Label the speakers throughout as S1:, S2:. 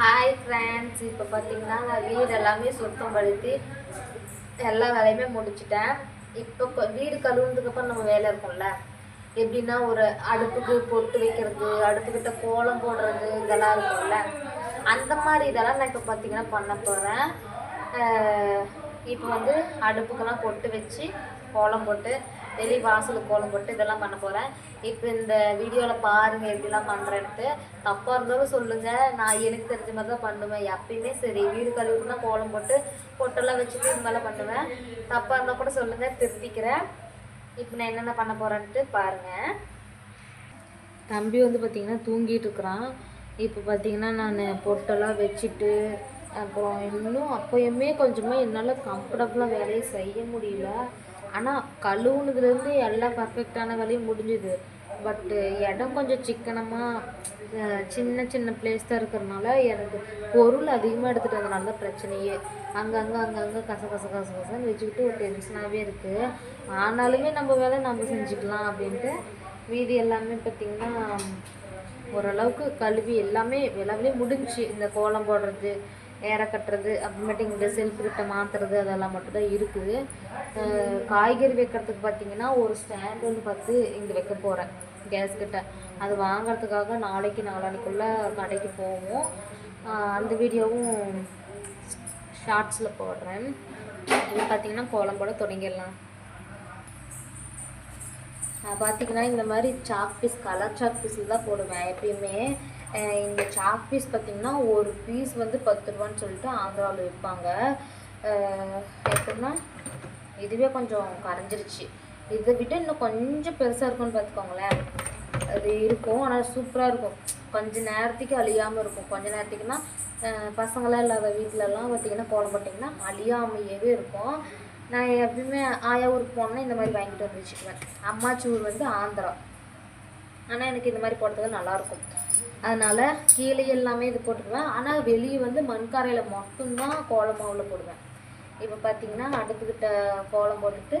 S1: Hi friends இப்போ பார்த்தீங்கன்னா நான் வீடு எல்லாமே சுத்தம் படுத்தி எல்லா வேலையுமே முடிச்சிட்டேன். இப்போ வீடு கழுவுனதுக்கப்புறம் நம்ம வேலை இருக்கும்ல? எப்படின்னா ஒரு அடுப்புக்கு பொட்டு வைக்கிறது அடுப்புக்கிட்ட கோலம் போடுறது இதெல்லாம் இருக்கும்ல? அந்த மாதிரி இதெல்லாம் நான் இப்போ பார்த்தீங்கன்னா பண்ண போகிறேன் இப்போ வந்து அடுப்புக்கெல்லாம் பொட்டு வச்சு கோலம் போட்டு வெளியே வாசலுக்கு கோலம் போட்டு இதெல்லாம் பண்ண போகிறேன் இப்போ இந்த வீடியோவில் பாருங்கள் எப்படிலாம் பண்ணுறேன்ட்டு தப்பாக இருந்தாலும் சொல்லுங்கள் நான் எனக்கு தெரிஞ்ச மாதிரி தான் பண்ணுவேன். எப்பயுமே சரி வீடு கழுவுனா கோலம் போட்டு பொட்டெல்லாம் வச்சுட்டு இது மாதிரிலாம் பண்ணுவேன். தப்பாக இருந்தால் கூட சொல்லுங்கள் திருத்திக்கிறேன். இப்போ நான் என்னென்ன பண்ண போகிறேன்ட்டு பாருங்கள் தம்பி வந்து பார்த்திங்கன்னா தூங்கிட்டு இருக்கிறான். இப்போ பார்த்தீங்கன்னா நான் பொட்டெல்லாம் வச்சுட்டு அப்புறம் இன்னும் அப்போயுமே கொஞ்சமாக என்னால் கம்ஃபர்டபுளாக வேலையை செய்ய முடியல. ஆனால் கழுவுனதுலேருந்து எல்லா பர்ஃபெக்டான வேலையும் முடிஞ்சுது. பட்டு இடம் கொஞ்சம் சிக்கனமாக சின்ன சின்ன பிளேஸ் தான் இருக்கிறனால எனக்கு பொருள் அதிகமாக எடுத்துகிட்டு வந்தனால தான் பிரச்சனையே. அங்கங்கே அங்கங்கே கச கச கச கசன்னு வச்சுக்கிட்டு ஒரு டென்ஷனாகவே இருக்குது ஆனாலுமே நம்ம வேலை நம்ம செஞ்சுக்கலாம் அப்படின்ட்டு மீதி எல்லாமே பார்த்திங்கன்னா ஓரளவுக்கு கழுவி எல்லாமே எல்லாமே முடிஞ்சுச்சு இந்த கோலம் போடுறது ஏற கட்டுறது அப்புறமேட்டு இங்கே செல்ஃப் கிட்ட மாற்றுறது அதெல்லாம் மட்டும்தான் இருக்குது காய்கறி வைக்கிறதுக்கு பார்த்தீங்கன்னா ஒரு ஸ்டாண்ட் வந்து பார்த்து இங்கே வைக்க போகிறேன் கேஸ் கிட்ட. அது வாங்குறதுக்காக நாளைக்கு நாளானிக்குள்ளே கடைக்கு போவோம். அந்த வீடியோவும் ஷார்ட்ஸில் போடுறேன். இது பார்த்தீங்கன்னா கோலம்போட தொடங்கிடலாம். நான் இந்த மாதிரி சாக் பீஸ் கலர் சாக் பீஸில் தான் போடுவேன் எப்பயுமே. இந்த சாக் பீஸ் பார்த்திங்கன்னா ஒரு பீஸ் வந்து பத்து ரூபான்னு சொல்லிட்டு ஆந்திராவில் விற்பாங்க. எப்படின்னா இதுவே கொஞ்சம் கரைஞ்சிருச்சு. இதை விட இன்னும் கொஞ்சம் பெருசாக இருக்கும்னு பார்த்துக்கோங்களேன் அது இருக்கும் ஆனால் சூப்பராக இருக்கும். கொஞ்ச நேரத்துக்கு அழியாமல் இருக்கும். கொஞ்ச நேரத்துக்குன்னா பசங்களாம் இல்லாத வீட்டிலலாம் பார்த்திங்கன்னா கோலம் போட்டிங்கன்னா அழியாமையவே இருக்கும். நான் எப்பயுமே ஆயா ஊருக்கு போனேன்னா இந்த மாதிரி வாங்கிட்டு வந்து வச்சுக்குவேன். அம்மாச்சி ஊர் வந்து ஆந்திரா. ஆனால் எனக்கு இந்த மாதிரி போடுறதுக்கு நல்லாயிருக்கும் அதனால் கீழே எல்லாமே இது போட்டுக்குவேன். ஆனால் வெளியே வந்து மண்காரையில் மட்டும்தான் கோலம் மாவில் போடுவேன். இப்போ பார்த்தீங்கன்னா அடுப்புக்கிட்ட கோலம் போட்டுட்டு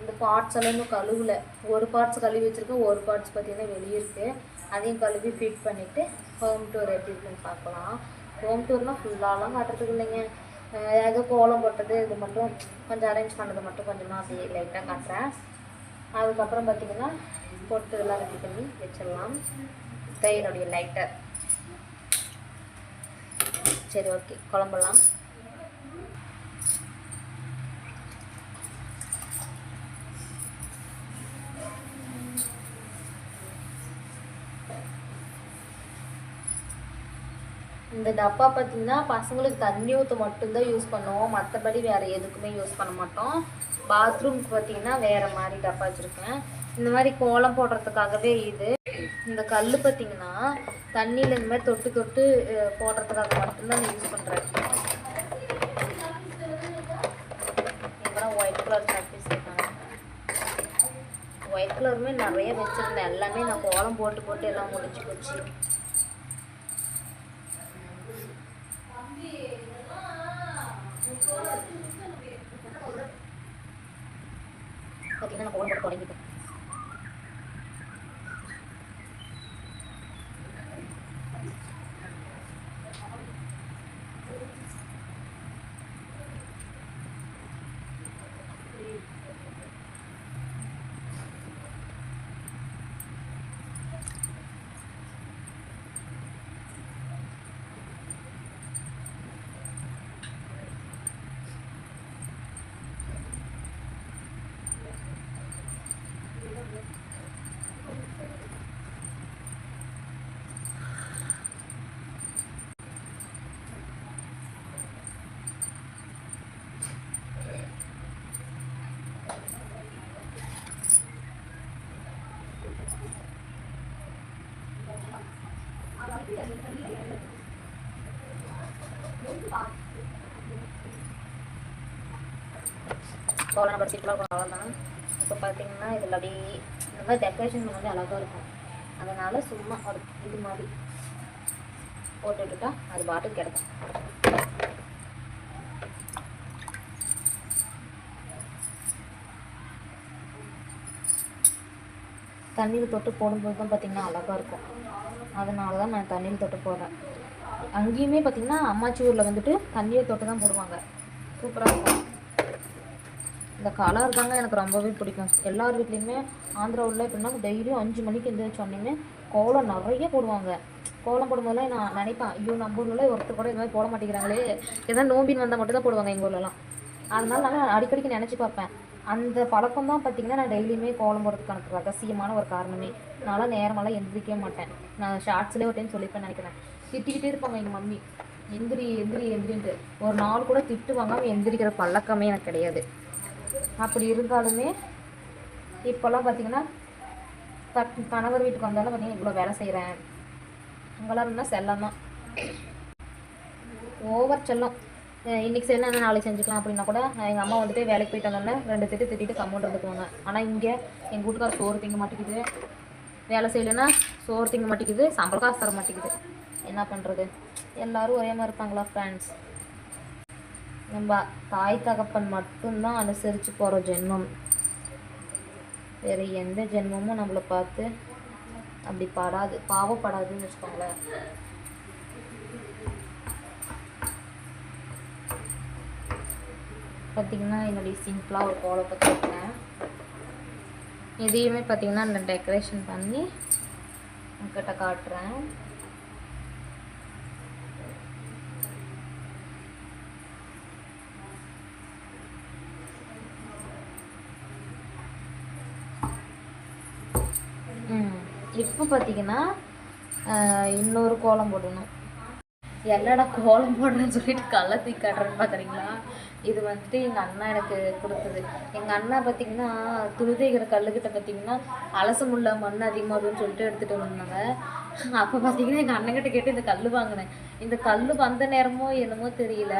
S1: இந்த பார்ட்ஸ் எல்லாம் இன்னும் கழுவல. ஒரு பார்ட்ஸ் கழுவி வச்சுருக்கேன் ஒரு பார்ட்ஸ் பார்த்தீங்கன்னா வெளியே இருக்குது அதையும் கழுவி ஃபிட் பண்ணிவிட்டு ஹோம் டூர் எப்படி இருக்குன்னு பார்க்கலாம். ஹோம் டூர்னால் ஃபுல்லாலாம் காட்டுறதுக்கு இல்லைங்க. ஏதாவது கோலம் போட்டது இது மட்டும் கொஞ்சம் அரேஞ்ச் பண்ணது மட்டும் கொஞ்சமாக அப்படியே லைட்டாக காட்டுறேன். அதுக்கப்புறம் பார்த்திங்கன்னா பொட்டு எல்லாம் ரெடி பண்ணி வச்சிடலாம். இதான் என்னுடைய லைட்டர் சரி ஓகே குழம்பெல்லாம் இந்த டப்பா பார்த்தீங்கன்னா பசங்களுக்கு தண்ணி ஊற்ற மட்டும்தான் யூஸ் பண்ணுவோம். மற்றபடி வேறு எதுக்குமே யூஸ் பண்ண மாட்டோம். பாத்ரூம்க்கு பார்த்தீங்கன்னா வேறு மாதிரி டப்பா வச்சுருக்கேன். இந்த மாதிரி கோலம் போடுறதுக்காகவே இது. இந்த கல் பார்த்தீங்கன்னா தண்ணியில் இந்த மாதிரி தொட்டு தொட்டு போடுறதுக்காக மட்டும்தான் நான் யூஸ் பண்ணுறேன் இப்போலாம் ஒயிட் கலர் சாப்பீஸ் இருக்காங்க. ஒயிட் கலருமே நிறைய வச்சுருந்தேன். எல்லாமே நான் கோலம் போட்டு போட்டு எல்லாம் முடிச்சு போச்சு. பார்த்தீங்கன்னா நான் கோலம் போட்டு தொடங்கிட்டேன். கோலம் படிச்சுட்டுலாம் அவ்வளோதான் இப்போ பார்த்தீங்கன்னா இதில் அப்படியே இந்த மாதிரி டெக்கரேஷன் பண்ணது அழகாக இருக்கும். அதனால் சும்மா ஒரு இது மாதிரி போட்டு விட்டுட்டா அது பாட்டு கிடக்கும். தண்ணியில் தொட்டு போடும்போது தான் பார்த்திங்கன்னா அழகாக இருக்கும். அதனால தான் நான் தண்ணியில் தொட்டு போடுறேன். அங்கேயுமே பார்த்திங்கன்னா அம்மாச்சி ஊரில் வந்துட்டு தண்ணியை தொட்டு தான் போடுவாங்க. சூப்பராக இருக்கும். இந்த கலர் தாங்க எனக்கு ரொம்பவே பிடிக்கும். எல்லார் வீட்லேயுமே ஆந்திராவில் எப்படின்னா டெய்லியும் அஞ்சு மணிக்கு எழுந்திரிச்சோடனே கோலம் நிறைய போடுவாங்க. கோலம் போடும்போதெல்லாம் நான் நினைப்பேன் ஐயோ நம்ம ஊரில் ஒருத்தர் கூட இது மாதிரி போட மாட்டேங்கிறாங்களே. ஏதாவது நோம்பின் வந்தால் மட்டும் தான் போடுவாங்க எங்கள் ஊர்லலாம். அதனால நான் அடிக்கடிக்கு நினச்சி பார்ப்பேன். அந்த பழக்கம் தான் பார்த்தீங்கன்னா நான் டெய்லியுமே கோலம் போடுறதுக்கான ரகசியமான ஒரு காரணமே. நான்லாம் நேரமெல்லாம் எந்திரிக்கவே மாட்டேன். நான் ஷார்ட்ஸ்லேயே ஒரு டைம் சொல்லிப்பேன் நினைக்கிறேன். திட்டிக்கிட்டே இருப்பாங்க எங்கள் மம்மி. எந்திரி எந்திரி எந்திரின்ட்டு. ஒரு நாள் கூட திட்டு வாங்காமல் எந்திரிக்கிற பழக்கமே எனக்கு கிடையாது. அப்படி இருந்தாலுமே இப்போல்லாம் பார்த்தீங்கன்னா கட் கணவர் வீட்டுக்கு வந்தாலும் பார்த்தீங்கன்னா இவ்வளோ வேலை செய்கிறேன் அங்கெல்லாம் இருந்தால் செல்லம் தான் ஓவர் செல்லம். இன்றைக்கி இன்னைக்கு செய்யணும் நாளைக்கு செஞ்சுக்கலாம் அப்படின்னா கூட எங்கள் அம்மா வந்துட்டு வேலைக்கு போயிட்டு வந்தோடனே ரெண்டு திட்டு திட்டிட்டு கம்மௌண்ட் இருந்துக்குவாங்க ஆனால் இங்கே எங்கள் வீட்டுக்கார சோறு திங்க மாட்டேங்குது. வேலை செய்யலைன்னா சோறு திங்க மாட்டேங்குது சம்பள காசு தர மாட்டேங்குது. என்ன பண்ணுறது எல்லோரும் ஒரே மாதிரி இருப்பாங்களா ஃப்ரெண்ட்ஸ் நம்ம தாய் தகப்பன் மட்டும்தான் அனுசரித்து போகிற ஜென்மம். வேறு எந்த ஜென்மமும் நம்மளை பார்த்து அப்படி படாது பாவப்படாதுன்னு வச்சுக்கோங்களேன். பார்த்தீங்கன்னா என்னுடைய சிம்பிளாக ஒரு கோலை பார்த்துருக்கேன் இதையுமே பார்த்தீங்கன்னா நான் டெக்கரேஷன் பண்ணி உங்ககிட்ட காட்டுறேன். இப்போ பார்த்தீங்கன்னா இன்னொரு கோலம் போடணும். என்னடா கோலம் போடுறேன்னு சொல்லிட்டு கள்ள தூக்கி காட்டுறேன்னு பார்க்குறீங்களா இது வந்துட்டு எங்கள் அண்ணா எனக்கு கொடுத்தது. எங்கள் அண்ணா பார்த்தீங்கன்னா துணிதைகிற கல்லுக்கிட்ட பார்த்தீங்கன்னா அலசமுள்ள மண் அதிகமாகுதுன்னு சொல்லிட்டு எடுத்துகிட்டு வந்தாங்க அப்போ பார்த்தீங்கன்னா எங்கள் அண்ணங்கிட்ட கேட்டு இந்த கல் வாங்கினேன். இந்த கல் வந்த நேரமோ என்னமோ தெரியல.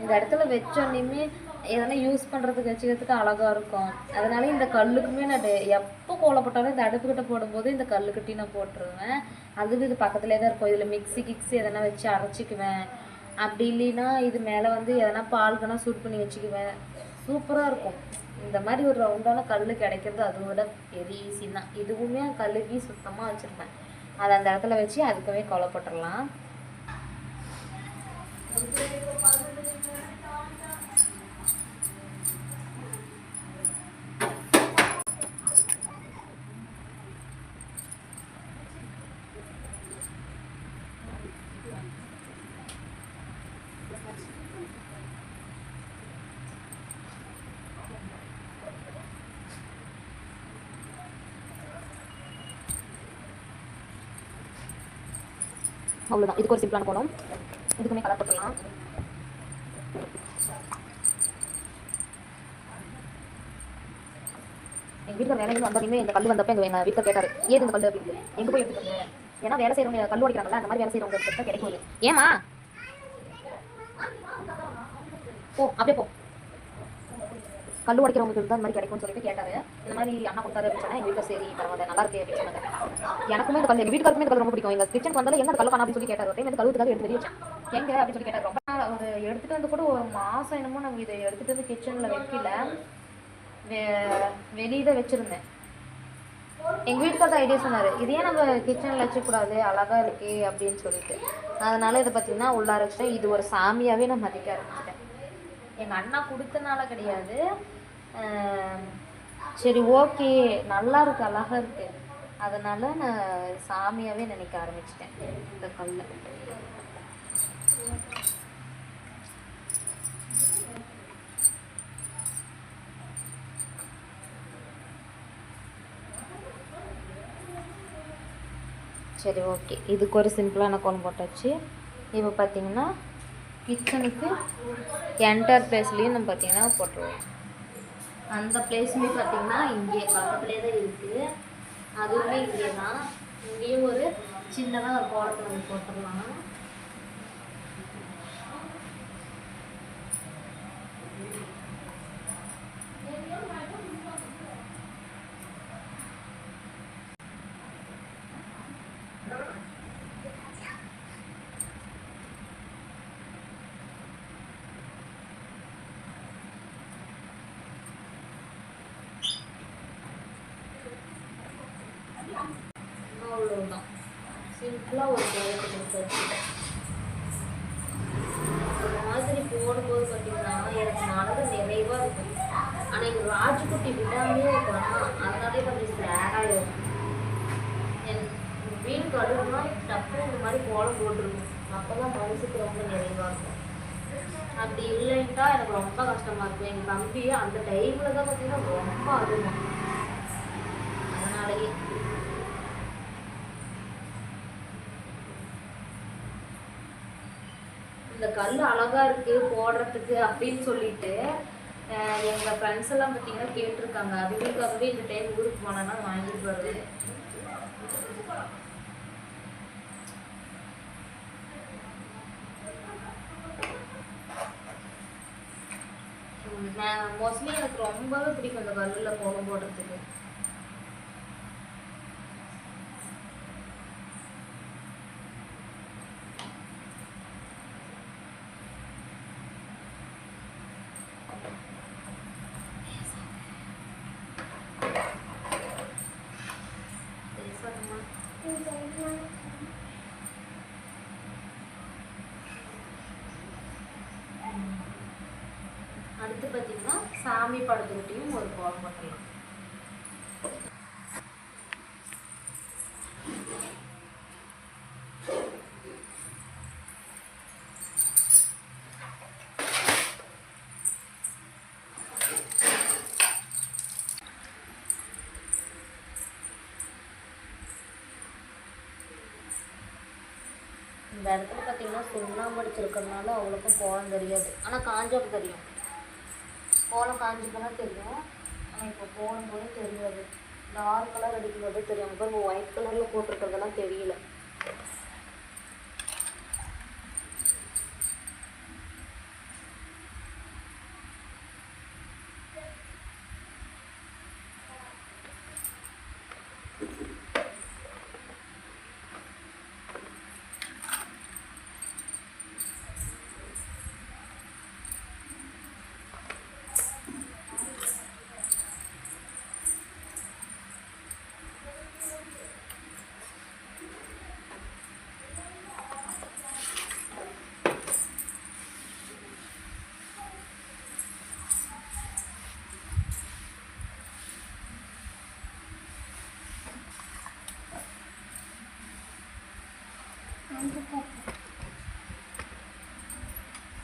S1: இந்த இடத்துல வச்சோன்னையுமே எதனா யூஸ் பண்ணுறதுக்கு வச்சுக்கிறதுக்கு அழகாக இருக்கும். அதனால இந்த கல்லுக்குமே நான் டெ- எப்போ கோலப்பட்டாலும் இந்த அடுப்புக்கிட்ட போடும்போது இந்த கல்லுக்கிட்டையும் நான் போட்டுருவேன். அதுவும் இது பக்கத்துலேயே தான் இருக்கும். இதில் மிக்ஸி கிக்ஸி எதனா வச்சு அரைச்சிக்குவேன். அப்படி இல்லைன்னா இது மேலே வந்து எதனா பால்கனா சூட் பண்ணி வச்சுக்குவேன். சூப்பராக இருக்கும். இந்த மாதிரி ஒரு ரவுண்டான கல் கிடைக்கிறது அதை விட பெரிய ஈஸி தான். இதுவுமே கல்லுக்கு சுத்தமாக வச்சுருப்பேன். அதை அந்த இடத்துல வச்சு அதுக்கவே கோலப்பட்டுடலாம் அவ்வளோதான் இதுக்கு ஒரு சிம்பிளான கோலம் இதுக்குமே கலர் போட்டுடலாம் எங்கள் வீட்டில் வேலைக்கு வந்தாலுமே இந்த கல் வந்தப்போ எங்கள் எங்கள் வீட்டில் கேட்டார் ஏது இந்த கல் அப்படின்னு எங்கே போய் எடுத்துக்கோங்க ஏன்னா வேலை செய்கிறவங்க கல் உடைக்கிறாங்கல்ல அந்த மாதிரி வேலை செய்கிறவங்க கிடைக்கும் ஏமா ஓ போ அப்படியே போ. கல் உடைக்கிறவங்களுக்கு தான் அந்த மாதிரி கிடைக்கும்னு சொல்லிட்டு கேட்டாரு. இந்த மாதிரி அண்ணா கொடுத்தாரு அப்படின்னு சொன்னா எங்கள் வீட்டில் சரி பரவாயில்ல நல்லா இருக்கு அப்படின்னு சொன்னாங்க எனக்குமே இந்த கல் எங்கள் வீட்டுக்காருக்குமே இந்த கல் ரொம்ப பிடிக்கும். எங்கள் கிச்சன் வந்தாலும் எங்க கல் காணா அப்படின்னு சொல்லி கேட்டார். ஒரு இந்த கழுவுக்காக எடுத்து வெளியே வச்சேன். எங்க? அப்படின்னு சொல்லி கேட்டார். ரொம்ப நாள் ஒரு எடுத்துட்டு வந்து கூட ஒரு மாசம் என்னமோ நாங்க இதை எடுத்துட்டு வந்து கிச்சனில் வைக்கல. வெ- வெளியே தான் வச்சிருந்தேன். எங்கள் வீட்டுக்கார ஐடியா சொன்னார். இதே நம்ம கிச்சனில் வச்சக்கூடாது? அழகாக இருக்கே அப்படின்னு சொல்லிட்டு. அதனால் இதை பார்த்தீங்கன்னா உள்ளார வச்சுட்டேன் இது ஒரு சாமியாகவே நான் மதிக்க ஆரம்பிச்சிட்டேன். எங்கள் அண்ணா கொடுத்தனால கிடையாது. சரி ஓகே. நல்லா இருக்கு அழகாக இருக்கு அதனால நான் சாமியாகவே நினைக்க ஆரம்பிச்சிட்டேன் இந்த கல்லை. சரி ஓகே. இதுக்கு ஒரு சிம்பிளான கோன் போட்டாச்சு. இப்போ பார்த்தீங்கன்னா கிச்சனுக்கு என்டர் பிளேஸ்லேயும் நம்ம பார்த்தீங்கன்னா போட்டுருவோம். அந்த பிளேஸ்லேயும் பார்த்தீங்கன்னா இங்கே பக்கத்துலேயே தான் இருக்குது அதுவுமே இங்கே தான் இங்கேயும் ஒரு சின்னதாக ஒரு கோலத்தில் நம்ம போட்டுடலாம். அவ்வளோதான் சிம்பிளாக ஒரு குழந்தை கொடுத்தாச்சு. இந்த மாதிரி போடும்போது பார்த்தீங்கன்னா எனக்கு மனது நிறைவாக இருக்கும் ஆனால் எங்கள் ராஜ்குட்டி விடாமே இருக்கானா அதனாலே கொஞ்சம் ஸ்லேடாக இருக்கும் என் வீடு கழுவுனா டப்பு இந்த மாதிரி கோலம் போட்டிருக்கும். அப்போ தான் மனசுக்கு ரொம்ப நிறைவாக இருக்கும். அப்படி இல்லைன்ட்டா எனக்கு ரொம்ப கஷ்டமாக இருக்கும். எங்கள் தம்பி அந்த டைமில் தான் பார்த்தீங்கன்னா ரொம்ப அதுவும் அதனாலேயே இந்த கல் அழகா இருக்கு போடுறதுக்கு அப்படின்னு சொல்லிட்டு அஹ் எங்க ஃப்ரெண்ட்ஸ் எல்லாம் பார்த்தீங்கன்னா கேட்டிருக்காங்க. அவங்களுக்காகவே இந்த டைம் ஊருக்கு போனேன்னா வாங்கிட்டு வருவேன். மோஸ்ட்லி எனக்கு ரொம்பவே பிடிக்கும் இந்த கல்லில் கோலம் போடுறதுக்கு பேசாதம்மா. அடுத்து பார்த்தீங்கன்னா சாமி படத்துக்கிட்டையும் ஒரு கோலம் பண்ணலாம் இந்த இடத்துல பார்த்தீங்கன்னா சுண்ணாம்பு அடிச்சிருக்கறதுனால அவ்வளோக்கும் கோலம் தெரியாது. ஆனால் காஞ்சோக்கு தெரியும். கோலம் காஞ்சிப்போனா தெரியும். ஆனால் இப்போ போடும் போது தெரியாது டார்க் கலர் அடிக்கும்போது தெரியும் அப்புறம் ஒயிட் கலரில் போட்டிருக்கிறதெல்லாம் தெரியல.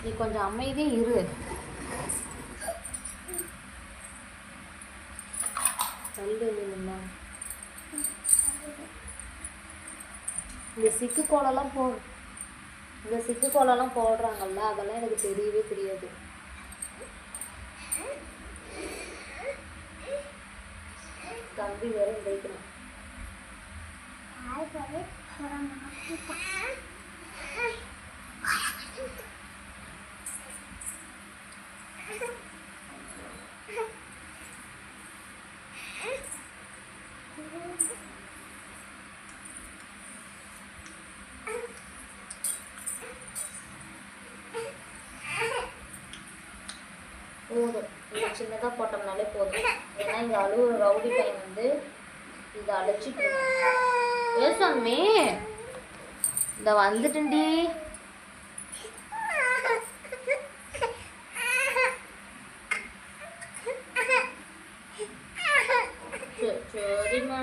S1: நீ கொஞ்சம் அமைதியே இரு. தள்ளு இந்த சிக்கு கோலம்லாம் போ இந்த சிக்கு கோலம்லாம் போடுறாங்கல்ல அதெல்லாம் எனக்கு தெரியவே தெரியாது. தம்பி வேற வைக்கணும் போதும். சின்னதாக போட்டோம்னாலே போதும். ஏன்னா இங்கே அழுகுற ரவுடி டைம் வந்து இதை அழைச்சிட்டு ஏ சாமி இந்த வந்துட்டேன்டி. சரி, சரிம்மா.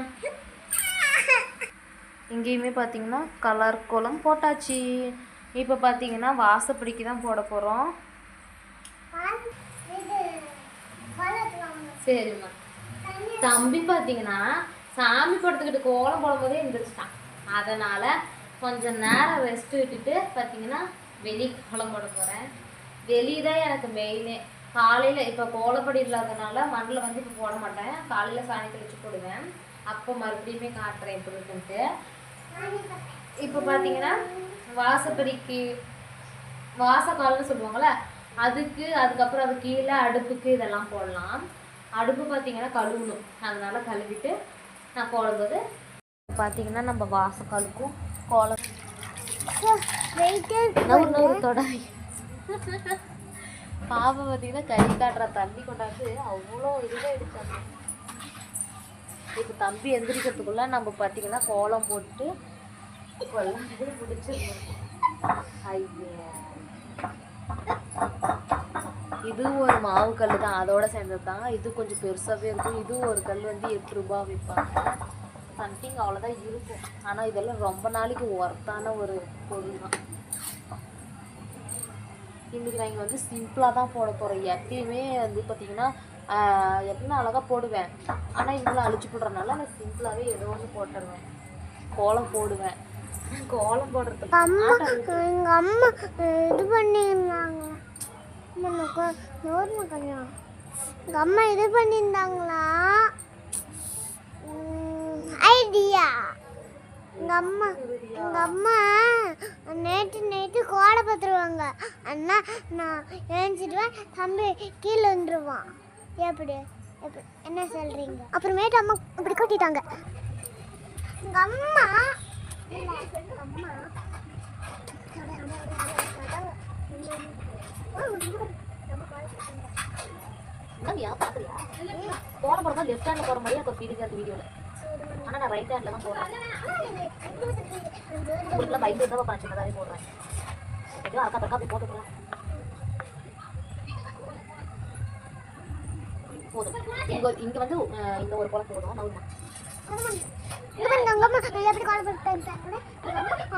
S1: இங்கேயுமே பார்த்தீங்கன்னா கலர் கோலம் போட்டாச்சு. இப்போ பார்த்தீங்கன்னா வாசப்படிக்கு தான் போட போகிறோம் சரிம்மா. தம்பி பார்த்தீங்கன்னா சாமி படுத்துக்கிட்டு கோலம் போடும்போதே எழுந்திரிச்சிட்டான் அதனால் கொஞ்சம் நேரம் ரெஸ்ட் விட்டுட்டு பார்த்தீங்கன்னா வெளியே கோலம் போட போகிறேன் வெளியே தான் எனக்கு மெயினே காலையில் இப்போ கோலப்படி இல்லாதனால மண்ணில் வந்து இப்போ போட மாட்டேன். காலையில் சாணி தெளிச்சு போடுவேன். அப்போ மறுபடியுமே காட்டுறேன் எப்படி இருக்குன்ட்டு. இப்போ பார்த்தீங்கன்னா வாசப்படிக்கு வாசக்கால்னு சொல்லுவாங்கள்ல அதுக்கு அதுக்கப்புறம் அது கீழே அடுப்புக்கு இதெல்லாம் போடலாம். அடுப்பு பார்த்தீங்கன்னா கழுவணும். அதனால் கழுவிட்டு நான் போடும்போது பார்த்தீங்கன்னா நம்ம வாசக்காலுக்கும் கோலம். நூறு நூறு பாப்பா பார்த்தீங்கன்னா கை காட்டுற தண்ணி கொண்டாந்து அவ்வளோ இதுவாக எடுத்தாங்க இப்போ தம்பி எந்திரிக்கிறதுக்குள்ள நம்ம பார்த்தீங்கன்னா கோலம் போட்டு எல்லாமே முடிச்சிடணும் ஐயா. இது ஒரு மாவு கல் தான் அதோட சேர்ந்தது தான் இது கொஞ்சம் பெருசாகவே இருக்கும். இது ஒரு கல் வந்து எட்டு ரூபா விற்பாங்க சம்திங் அவ்வளோதான் இருக்கும். ஆனால் இதெல்லாம் ரொம்ப நாளைக்கு ஒர்த்தான ஒரு பொருள் தான். இன்றைக்கி நான் இங்கே வந்து சிம்பிளாக தான் போட போகிறேன் எப்பயுமே வந்து பார்த்தீங்கன்னா எப்பவுமே அழகாக போடுவேன். ஆனால் இதெல்லாம் அழிச்சு போடுறதுனால நான் சிம்பிளாகவே ஏதோ ஒன்று போட்டுருவேன். கோலம் போடுவேன். கோலம் போடுறதுக்கு
S2: அம்மா எங்க அம்மா இது பண்ணியிருந்தாங்க. நோர்ம கல்யாணம்? எங்கள் அம்மா இது பண்ணியிருந்தாங்களா? ஐடியா எங்கள் அம்மா எங்கள் அம்மா நேற்று நைட்டு கோடை பத்துருவாங்க அண்ணா நான் எழுந்திடுவேன் தம்பி கீழே வந்துருவான் எப்படி எப்படி என்ன சொல்கிறீங்க அப்புறமேட்டு அம்மா இப்படி கூட்டிட்டாங்க. எங்கள் அம்மா அம்மா
S1: என்னங்கய்யா பார்க்குறியா போகிற போடுறது லெஃப்ட் ஹேண்டில் போகிற மாதிரியே எனக்கு ஃபீலிங் இருக்குது வீடியோவில் ஆனால் நான் ரைட் ஹேண்டில் தான் போடுறேன் உங்களுக்குலாம் பைக் தான் உட்காந்து சின்னதாகவே போடுறேன் எப்படியும் அக்கா பக்கா அப்படி போட்டுக்கலாம் போதும். இங்கே இங்கே வந்து இந்த ஒரு கோலம் போடுவோம் நவுமா
S2: அம்மா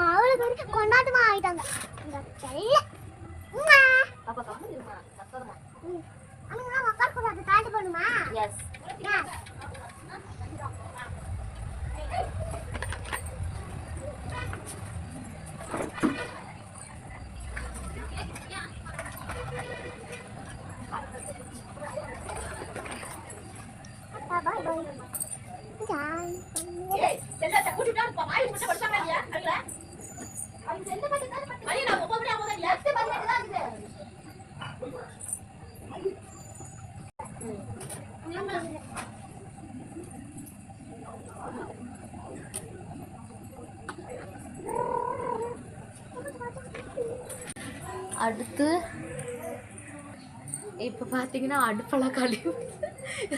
S2: அவளுக்கு கொண்டாட்டமா ஆயிட்டாங்க
S1: பாப்பா கம்மி இருமா கஷ்டமா
S2: ம். அம்மா, உட்கார கூடாது தாண்டி போகணுமா?
S1: எஸ் அடுத்து இப்போ பார்த்தீங்கன்னா அடுப்பெல்லாம் கழிவு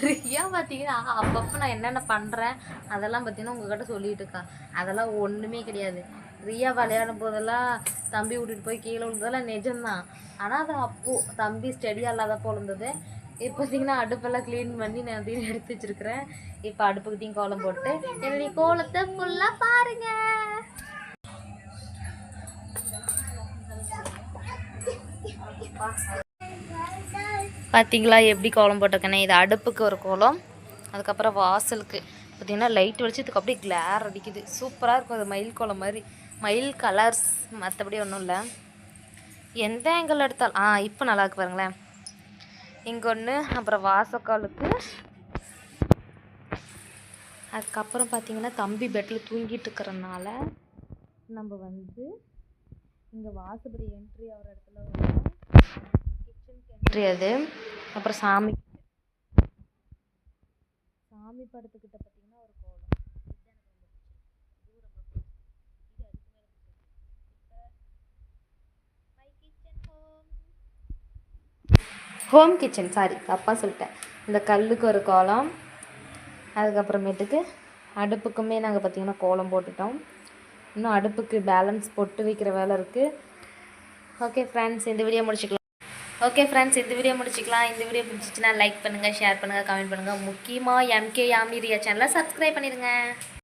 S1: ரியா பார்த்தீங்கன்னா அப்பப்போ நான் என்னென்ன பண்ணுறேன் அதெல்லாம் பார்த்தீங்கன்னா உங்ககிட்ட சொல்லிகிட்டு இருக்கா. அதெல்லாம் ஒன்றுமே கிடையாது. ரியா விளையாடும் போதெல்லாம் தம்பி விட்டுட்டு போய் கீழே விழுந்ததெல்லாம் நிஜம்தான். ஆனால் அது அப்போது தம்பி ஸ்டெடியாக இல்லாதப்போ இருந்தது இப்போ பார்த்தீங்கன்னா அடுப்பெல்லாம் க்ளீன் பண்ணி நான் அதையும் எடுத்து வச்சிருக்கிறேன். இப்போ அடுப்புக்கிட்டையும் கோலம் போட்டு என்னுடைய கோலத்தை ஃபுல்லாக பாருங்கள் பார்த்தீங்களா எப்படி கோலம் போட்டிருக்கேனே? இது அடுப்புக்கு ஒரு கோலம். அதுக்கப்புறம் வாசலுக்கு. பார்த்தீங்கன்னா லைட் வெளிச்சத்துக்கு அப்படியே கிளார் அடிக்குது. சூப்பராக இருக்கும். அது மயில் கோலம் மாதிரி. மயில் கலர்ஸ் மற்றபடி ஒன்றும் இல்லை. எந்த ஆங்கிள் எடுத்தாலும் ஆ இப்போ நல்லா இருக்கு பாருங்களேன். இங்கே ஒன்று அப்புறம் வாசக்காலுக்கு. அதுக்கப்புறம் பார்த்தீங்கன்னா தம்பி பெட்டில் தூங்கிட்டு இருக்கிறனால நம்ம வந்து இங்கே வாசப்படி என்ட்ரி ஆகிற இடத்துல அது அப்புறம் சாமி சாமி படத்துக்கிட்ட பார்த்தீங்கன்னா ஒரு கோலம். ஹோம் கிச்சன் சாரி தப்பாக சொல்லிட்டேன். இந்த கல்லுக்கு ஒரு கோலம் அதுக்கப்புறமேட்டுக்கு அடுப்புக்குமே நாங்கள் பார்த்தீங்கன்னா கோலம் போட்டுட்டோம். இன்னும் அடுப்புக்கு பேலன்ஸ் பொட்டு வைக்கிற வேலை இருக்குது ஓகே ஃப்ரெண்ட்ஸ் இந்த வீடியோ முடிச்சுக்கலாம். ஓகே ஃப்ரெண்ட்ஸ் இந்த வீடியோ முடிச்சுக்கலாம். இந்த வீடியோ பிடிச்சிச்சின்னா லைக் பண்ணுங்கள் ஷேர் பண்ணுங்கள் கமெண்ட் பண்ணுங்கள் முக்கியமாக எம்கே யாமிரியா சேனலை சப்ஸ்கிரைப் பண்ணிடுங்க.